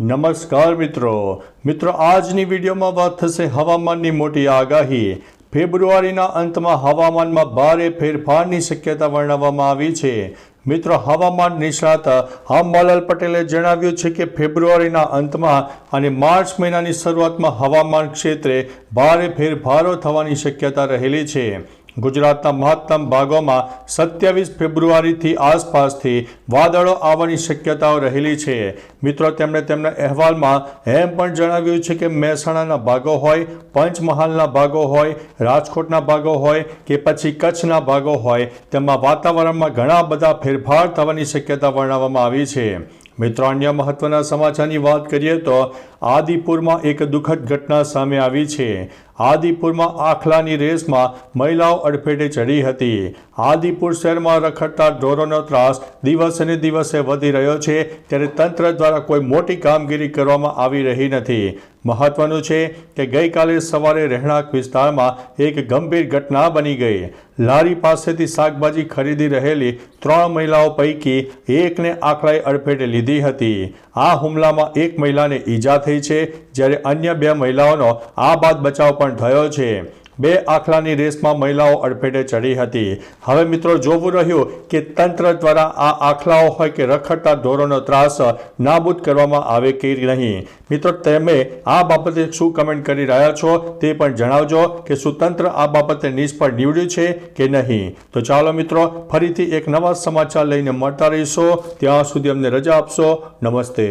નમસ્કાર મિત્રો. મિત્રો, આજની વિડીયોમાં વાત થશે હવામાનની મોટી આગાહી. ફેબ્રુઆરીના અંતમાં હવામાનમાં ભારે ફેરફારની શક્યતા વર્ણવવામાં આવી છે. મિત્રો, હવામાન નિષ્ણાત અંબાલાલ પટેલે જણાવ્યું છે કે ફેબ્રુઆરીના અંતમાં અને માર્ચ મહિનાની શરૂઆતમાં હવામાન ક્ષેત્રે ભારે ફેરફારો થવાની શક્યતા રહેલી છે. ગુજરાતના મહત્તમ ભાગોમાં સત્યાવીસ ફેબ્રુઆરીથી આસપાસથી વાદળો આવવાની શક્યતાઓ રહેલી છે. મિત્રો, તેમણે તેમના અહેવાલમાં એમ પણ જણાવ્યું છે કે મહેસાણાના ભાગો હોય, પંચમહાલના ભાગો હોય, રાજકોટના ભાગો હોય કે પછી કચ્છના ભાગો હોય, તેમાં વાતાવરણમાં ઘણા બધા ફેરફાર થવાની શક્યતા વર્ણવવામાં આવી છે. મિત્રો, અન્ય મહત્વના સમાચારની વાત કરીએ તો આદિપુરમાં એક દુઃખદ ઘટના સામે આવી છે. આદિપુરમાં આખલાની રેસમાં મહિલાઓ અડફેટે ચડી હતી. આદિપુર શહેરમાં રખડતા ઢોરોનો ત્રાસ દિવસે દિવસે વધી રહ્યો છે. ત્યારે તંત્ર દ્વારા કોઈ મોટી કામગીરી કરવામાં આવી રહી નથી. મહત્વનું છે કે ગઈકાલે સવારે રહેણાંક વિસ્તારમાં એક ગંભીર ઘટના બની ગઈ. લારી પાસેથી શાકભાજી ખરીદી રહેલી ત્રણ મહિલાઓ પૈકી એકને આંકડાએ અડફેટે લીધી હતી. આ હુમલામાં એક મહિલાને ઈજા થઈ છે, જ્યારે અન્ય બે મહિલાઓનો આ બાદ બચાવ પણ થયો છે. બે આખલાની રેસમાં મહિલાઓ અડફેટે ચડી હતી. હવે મિત્રો જોવું રહ્યું કે તંત્ર દ્વારા આ આખલાઓ હોય કે રખડતા ઢોરોનો ત્રાસ નાબૂદ કરવામાં આવે કે નહીં. મિત્રો, તમે આ બાબતે શું કમેન્ટ કરી રહ્યા છો તે પણ જણાવજો કે શું તંત્ર આ બાબતે નિષ્ફળ નીવડ્યું છે કે નહીં. તો ચાલો મિત્રો, ફરીથી એક નવા સમાચાર લઈને મળતા રહીશો. ત્યાં સુધી અમને રજા આપશો. નમસ્તે.